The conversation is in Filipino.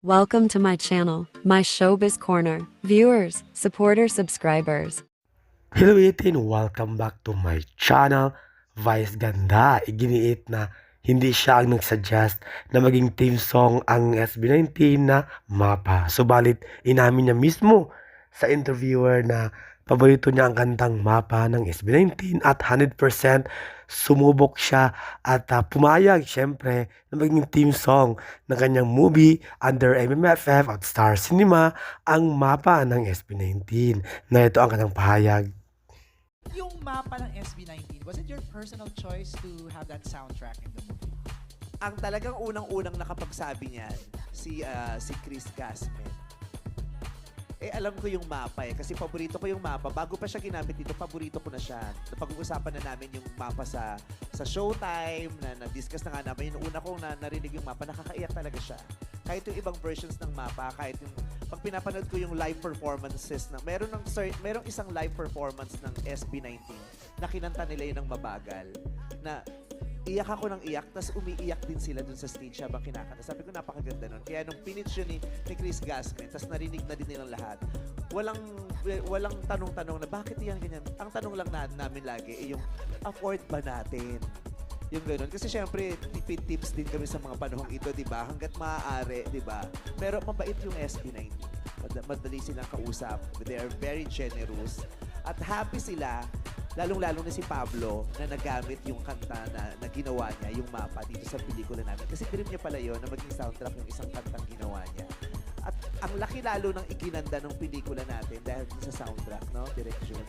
Welcome to my channel, my showbiz corner. Viewers, supporters, subscribers. Hello Itin, welcome back to my channel. Vice Ganda, iginiit na hindi siya ang nagsuggest na maging theme song ang SB19 na Mapa. Subalit, inamin niya mismo sa interviewer na paborito niya ang kantang Mapa ng SB19 at 100% sumubok siya at ah, pumayag syempre na maging theme song ng kanyang movie under MMFF at Star Cinema ang Mapa ng SB19 na ito ang kanyang pahayag. Yung mapa ng SB19, was it your personal choice to have that soundtrack in the movie? ang talagang unang-unang nakapagsabi niyan, si, ah, si Chris Gasman. Eh, alam ko yung mapa eh. Kasi paborito ko yung mapa. Bago pa siya ginamit dito, paborito ko na siya. Napag-uusapan na namin yung mapa sa sa showtime, na na-discuss na nga namin. Yung una kong na, narinig yung mapa, nakakaiyak talaga siya. Kahit yung ibang versions ng mapa, kahit yung pag pinapanood ko yung live performances na meron ng cer- merong isang live performance ng SB19 na kinanta nila yun ng mabagal na iyak ako ng iyak, tapos umiiyak din sila dun sa stage habang kinakanta. Sabi ko, napakaganda nun. Kaya nung pinitch yun ni, ni Chris Gaskin, tapos narinig na din nilang lahat, walang walang tanong-tanong na bakit yan ganyan. Ang tanong lang na, namin lagi ay yung afford ba natin? Yung ganun. Kasi syempre, tipid tips din kami sa mga panahong ito, di ba? Hanggat maaari, di ba? Pero mabait yung SB19. Mad- madali silang kausap. They are very generous. At happy sila lalong-lalo na si Pablo na nagamit yung kanta na, na ginawa niya, yung mapa dito sa pelikula namin. Kasi dream niya pala yun na maging soundtrack yung isang kantang ginawa niya. At ang laki lalo ng iginanda ng pelikula natin dahil sa soundtrack, no? Direction.